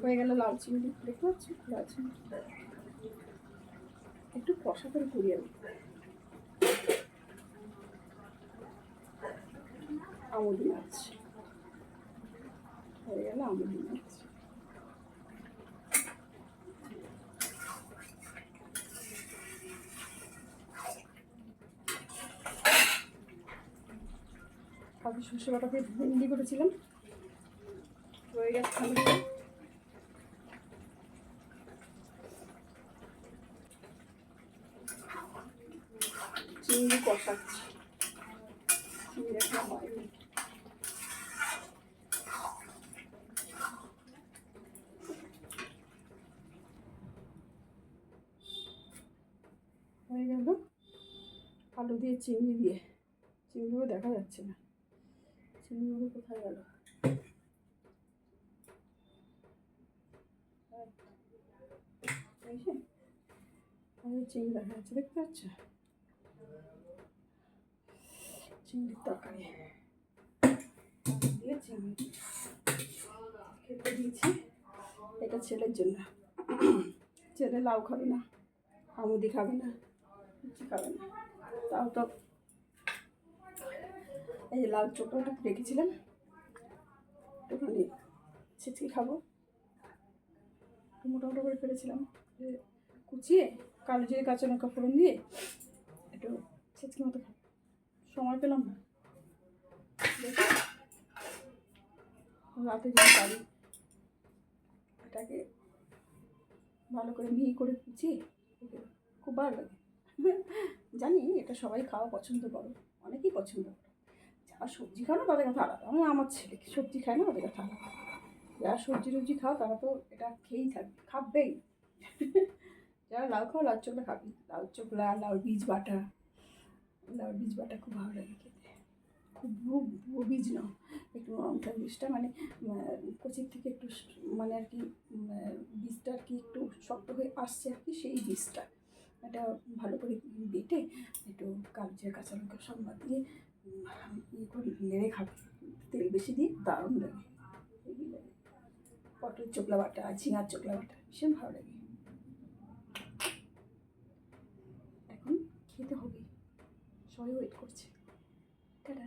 হয়ে গেল লাল চিংড়ি দেখতে পাচ্ছি লাল চিংড়ি একটু কষা করে করি আমি। আমুদি মাছ। হয়ে গেল আমুদি মাছ। কাজু সর্ষে বাটাকে ভেন্ডি করেছিলাম। রয়ে গেছে চিংড়ি কষাচ্ছি। চিংড়ি একটা হয়নি হয়ে গেল আলু দিয়ে চিংড়ি দিয়ে। চিংড়িগুলো দেখা যাচ্ছে না। চিংড়িগুলো কোথায় গেল? চিংড়ি দেখা যাচ্ছে, দেখতে পাচ্ছ? চিংড়ির তরকারি। দিয়ে চিংড়ি। খেতে দিয়েছি এটা ছেলের জন্য। ছেলে লাউ খাবে না, আমুদি খাবে না কিছু খাবে না। তাও তো এই লাল চোখটা রেখেছিলাম। একটুখানি ছিচকি খাব। মোটা করে ফেলেছিলাম। কুচিয়ে কালো জিরে কাঁচা লঙ্কা ফোড়ন দিয়ে একটু ছিচকি মতো খাব। সময় পেলাম না। রাতে যদি পারি এটাকে ভালো করে মিহি করে কুচিয়ে খুব ভালো লাগে। জানি এটা সবাই খাওয়া পছন্দ করো, অনেকেই পছন্দ করে। যারা সবজি খাও না, তাদের কথা আলাদা। আমি আমার ছেলে সবজি খায় না ওদের কথা আলাদা। যারা সবজি টবজি খাও, তারা তো এটা খেয়েই থাকবে, খাবেই। যারা লাউ খাও, লাউ চোখলা খাবি। লাউ চোখলা লাউ বীজ বাটা লাউ বীজ বাটা খুব ভালো লাগে খেতে। খুব ভুয়ো বীজ নাও একটু নরমটা বীজটা মানে কচির থেকে একটু মানে আর কি বীজটা আর কি একটু শক্ত হয়ে আসছে আর কি সেই বীজটা। এটা ভালো করে বেটে একটু কাগজে কাঁচা লঙ্কা সম্বাদ দিয়ে ইয়ে করে নেড়ে খাবে। তেল বেশি দিয়ে দারুণ লাগে। পটল চোকলা বাটা, ঝিঙার চোকলা বাটা ভীষণ ভালো লাগে। свою 去，对了